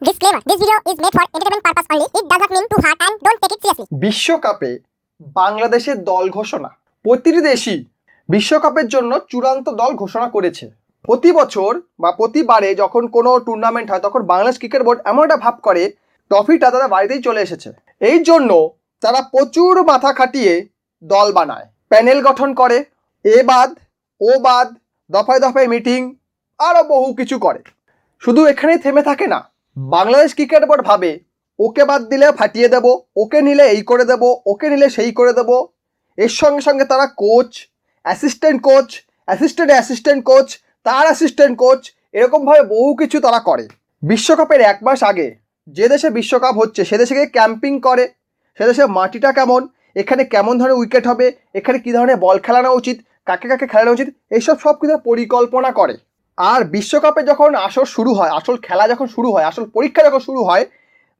Disclaimer, This video is made for entertainment purpose only. It does not mean to hurt and don't take it seriously. বিশ্বকাপে বাংলাদেশের দল ঘোষণা। প্রতিটি দেশই বিশ্বকাপের জন্য চূড়ান্ত দল ঘোষণা করেছে। প্রতি বছর বা প্রতিবারে যখন কোনো টুর্নামেন্ট হয়, তখন বাংলাদেশ ক্রিকেট বোর্ড এমন একটা ভাব করে ট্রফিটা তাদের বাড়িতেই চলে এসেছে। এই জন্য তারা প্রচুর মাথা খাটিয়ে দল বানায়। প্যানেল গঠন করে, এ বাদ, ও বাদ, দফায় দফায় মিটিং আরও বহু কিছু করে। শুধু এখানেই থেমে থাকে না বাংলাদেশ ক্রিকেট বোর্ড ভাবে, ওকে বাদ দিলে ফাটিয়ে দেব, ওকে নিলে এই করে দেব, ওকে নিলে সেই করে দেব। এর সঙ্গে সঙ্গে তারা coach assistant coach assistant assistant coach তার অ্যাসিস্ট্যান্ট কোচ এরকমভাবে বহু কিছু তারা করে। বিশ্বকাপের এক মাস আগে যে দেশে বিশ্বকাপ হচ্ছে, সে দেশে ক্যাম্পিং করে, সে দেশের মাটিটা কেমন, এখানে কেমন ধরনের উইকেট হবে, এখানে কী ধরনের বল খেলানো উচিত, কাকে কাকে খেলানো উচিত, এইসব সব কিছু পরিকল্পনা করে। আর বিশ্বকাপে যখন আসর শুরু হয়, আসল খেলা যখন শুরু হয়, আসল পরীক্ষা যখন শুরু হয়,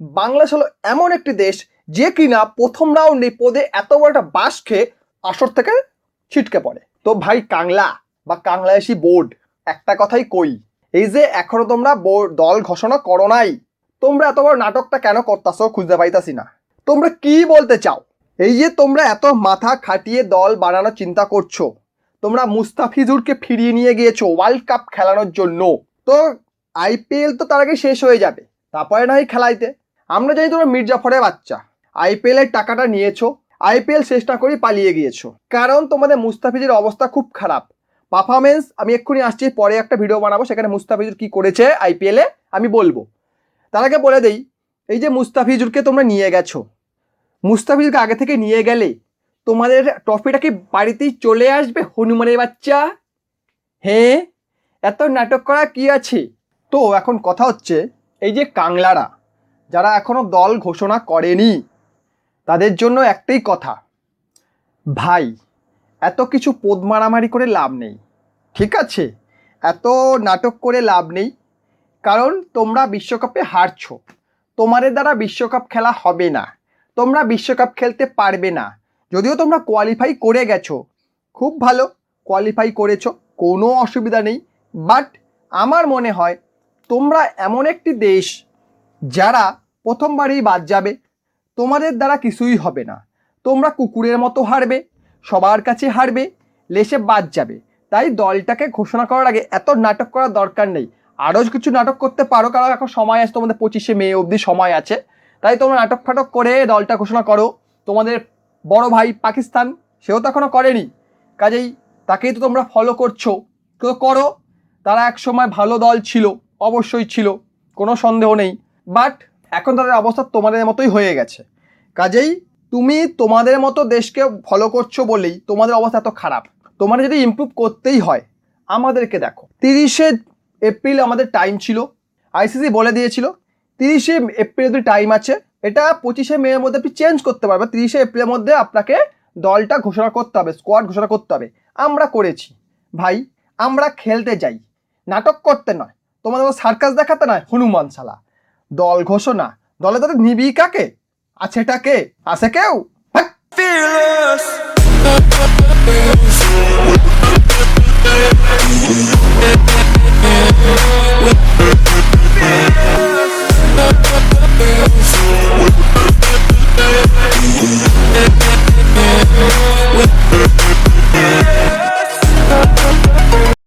বাংলাদেশ হলো এমন একটি দেশ যে কিনা প্রথম রাউন্ডে পদে এত বড় একটা বাস খেয়ে আসর থেকে ছিটকে পড়ে। তো ভাই, কাংলা বা বাংলাদেশি বোর্ড, একটা কথাই কই, এই যে এখনও তোমরা দল ঘোষণা করো নাই, তোমরা এত বড় নাটকটা কেন করতাছো খুঁজতে পাইতাছি না। তোমরা কি বলতে চাও? এই যে তোমরা এত মাথা খাটিয়ে দল বানানোর চিন্তা করছ তোমরা মুস্তাফিজুরকে ফিরিয়ে নিয়ে গিয়েছো ওয়ার্ল্ড কাপ খেলানোর জন্য। তো আইপিএল তো তার আগে শেষ হয়ে যাবে। তারপরে না হয় খেলাইতে। আমরা জানি তোমরা মির্জাফরের বাচ্চা। আইপিএল এর টাকাটা নিয়েছো। আইপিএল না করে পালিয়ে গিয়েছো। কারণ তোমাদের মুস্তাফিজের অবস্থা খুব খারাপ। পারফরমেন্স আমি এক্ষুনি আসছি, পরে একটা ভিডিও বানাবো, সেখানে মুস্তাফিজুর কি করেছে আইপিএলে আমি বলব। তার আগে বলে দেই, এই যে মুস্তাফিজুরকে তোমরা নিয়ে গেছো, মুস্তাফিজুরকে আগে থেকে নিয়ে গেলে তোমাদের ট্রফিটা কি বাড়িতেই চলে আসবে, হনুমানের বাচ্চা? হ্যাঁ এত নাটক করা কি আছে? তো এখন কথা হচ্ছে, এই যে কাংলারা, যারা এখনও দল ঘোষণা করেনি, তাদের জন্য একটাই কথা, ভাই, এত কিছু পোদ মারামারি করে লাভ নেই, ঠিক আছে? এত নাটক করে লাভ নেই, কারণ তোমরা বিশ্বকাপে হারছো, তোমাদের দ্বারা বিশ্বকাপ খেলা হবে না, তোমরা বিশ্বকাপ খেলতে পারবে না যদিও তোমরা কোয়ালিফাই করে গেছো, খুব ভালো কোয়ালিফাই করেছ, কোনো অসুবিধা নেই বাট আমার মনে হয় তোমরা এমন একটি দেশ যারা প্রথমবারেই বাদ যাবে, তোমাদের দ্বারা কিছুই হবে না। তোমরা কুকুরের মতো হারবে, সবার কাছে হারবে, লেসে বাদ যাবে। তাই দলটাকে ঘোষণা করার আগে এত নাটক করার দরকার নেই। আরও কিছু নাটক করতে পারো, কারণ এখন সময় আছে, তোমাদের পঁচিশে মে অবধি সময় আছে। তাই তোমরা নাটক ফাটক করে দলটা ঘোষণা করো। তোমাদের বড় ভাই পাকিস্তান, সেও তো এখনও করেনি। কাজেই তাকেই তো তোমরা ফলো করছ। তো করো, তারা এক সময় ভালো দল ছিল, অবশ্যই ছিল, কোনো সন্দেহ নেই। বাট এখন তাদের অবস্থা তোমাদের মতোই হয়ে গেছে। কাজেই তুমি তোমাদের মতো দেশকে ফলো করছ বলেই তোমাদের অবস্থা এত খারাপ। তোমাদের যদি ইমপ্রুভ করতেই হয়, আমাদেরকে দেখো। তিরিশে এপ্রিল আমাদের টাইম ছিল। আইসিসি বলে দিয়েছিল, তিরিশে এপ্রিল অব্দি টাইম আছে এটা পঁচিশে মে এর মধ্যে আপনি চেঞ্জ করতে পারবেন, তিরিশে এপ্রিলের মধ্যে আপনাকে দলটা ঘোষণা করতে হবে স্কোয়াড ঘোষণা করতে হবে। আমরা করেছি। ভাই, আমরা খেলতে যাই। নাটক করতে নয়। তোমাদের সার্কাস দেখাতে নয়, হনুমান শালা। দল ঘোষণা। দলে তাদের নিবি কাকে? আছে কে? আছে কেউ? হ্যাঁ। Fearless.